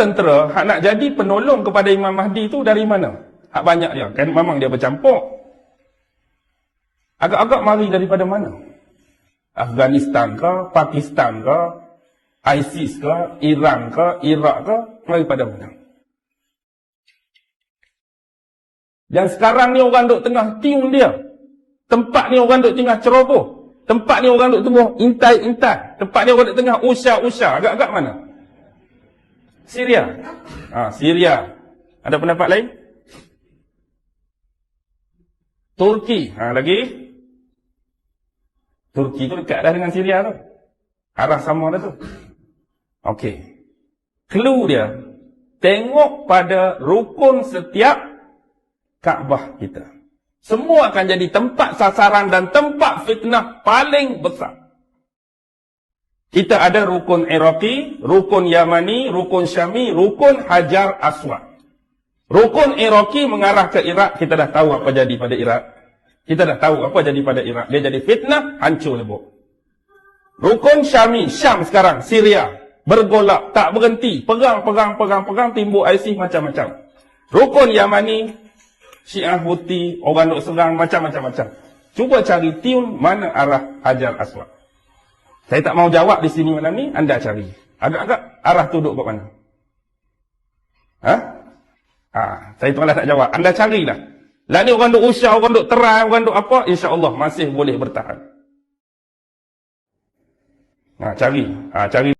tentera hak nak jadi penolong kepada Imam Mahdi tu dari mana? Hak banyak dia. Kan memang dia bercampur. Agak-agak mari daripada mana? Afghanistan ke, Pakistan ke, ISIS ke, Iran ke, Iraq ke, daripada mana? Dan sekarang ni orang duk tengah tiung dia. Tempat ni orang duk tengah ceroboh. Tempat ni orang duk tengah intai-intai. Tempat ni orang duk tengah usah-usah. Agak-agak mana? Syria. Ha, Syria. Ada pendapat lain? Turki. Ha, lagi? Turki tu dekat dah dengan Syria tu. Arah sama dah tu. Okey. Clue dia. Tengok pada rukun setiap Kaabah kita. Semua akan jadi tempat sasaran dan tempat fitnah paling besar. Kita ada rukun Iraqi, rukun Yamani, rukun Syami, rukun Hajar Aswad. Rukun Iraqi mengarah ke Iraq, kita dah tahu apa jadi pada Iraq. Kita dah tahu apa jadi pada Iraq. Dia jadi fitnah, hancur lebuk. Rukun Syami, Syam sekarang, Syria. Bergolak, tak berhenti. Perang, perang, perang, perang, timbul ISIS macam-macam. Rukun Yamani, Syiah Houthi, orang nak serang macam-macam macam. Cuba cari tiun mana arah Hajar Aswad. Saya tak mau jawab di sini malam ni, anda cari. Agak-agak arah tu duduk kat mana? Ha? Ha, saya tuanlah tak jawab. Anda carilah. Lah ni orang duk usah, orang duk terang, orang duk apa, insya-Allah masih boleh bertahan. Ha, cari. Ha, cari